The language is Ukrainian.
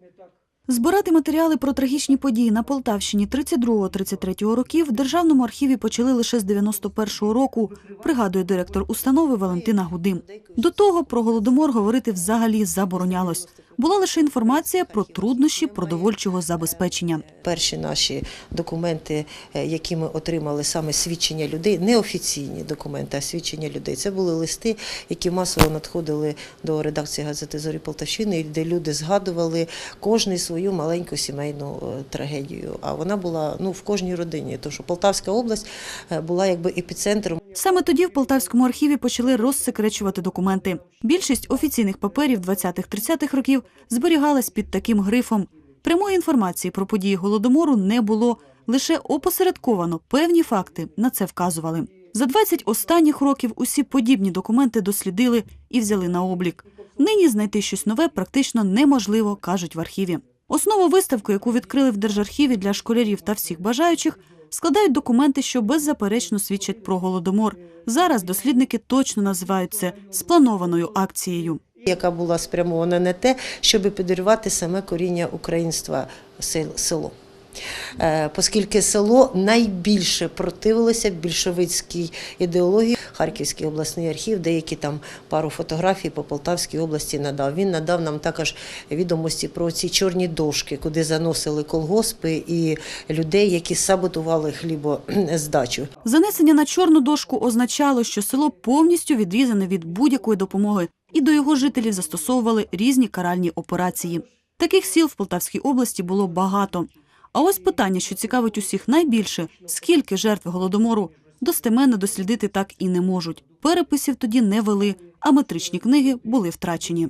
не так Збирати матеріали про трагічні події на Полтавщині 32-33 років в Державному архіві почали лише з 91-го року, пригадує директор установи Валентина Гудим. До того про голодомор говорити взагалі заборонялось. Була лише інформація про труднощі продовольчого забезпечення. Перші наші документи, е, які ми отримали саме свідчення людей, не офіційні документи, а свідчення людей. Це були листи, які масово надходили до редакції газети Зорі Полтавщини, де люди згадували кожний свою маленьку сімейну е, трагедію. А вона була ну в кожній родині. Тому що Полтавська область е, була якби епіцентром Саме тоді в Полтавському архіві почали розсекречувати документи. Більшість офіційних паперів 20-30-х років зберігалась під таким грифом. Прямої інформації про події голодомору не було, лише опосередковано певні факти на це вказували. За 20 останніх років усі подібні документи дослідили і взяли на облік. Нині знайти щось нове практично неможливо, кажуть в архіві. Основу виставки, яку відкрили в Держархіві для школярів та всіх бажаючих, складають документи, що беззаперечно свідчать про голодомор. Зараз дослідники точно називають це спланованою акцією. яка була спрямована на те, щоб підірвати саме коріння українства сел- село. Е, Оскільки село найбільше противилося більшовицькій ідеології, Харківський обласний архів, деякі там пару фотографій по Полтавській області надав. Він надав нам також відомості про ці чорні дошки, куди заносили колгоспи і людей, які саботували хлібоздачу. Занесення на чорну дошку означало, що село повністю відрізане від будь-якої допомоги, і до його жителів застосовували різні каральні операції. Таких сіл в Полтавській області було багато. А ось питання, що цікавить усіх найбільше: скільки жертв голодомору достеменно дослідити так і не можуть. Переписів тоді не вели, а метричні книги були втрачені.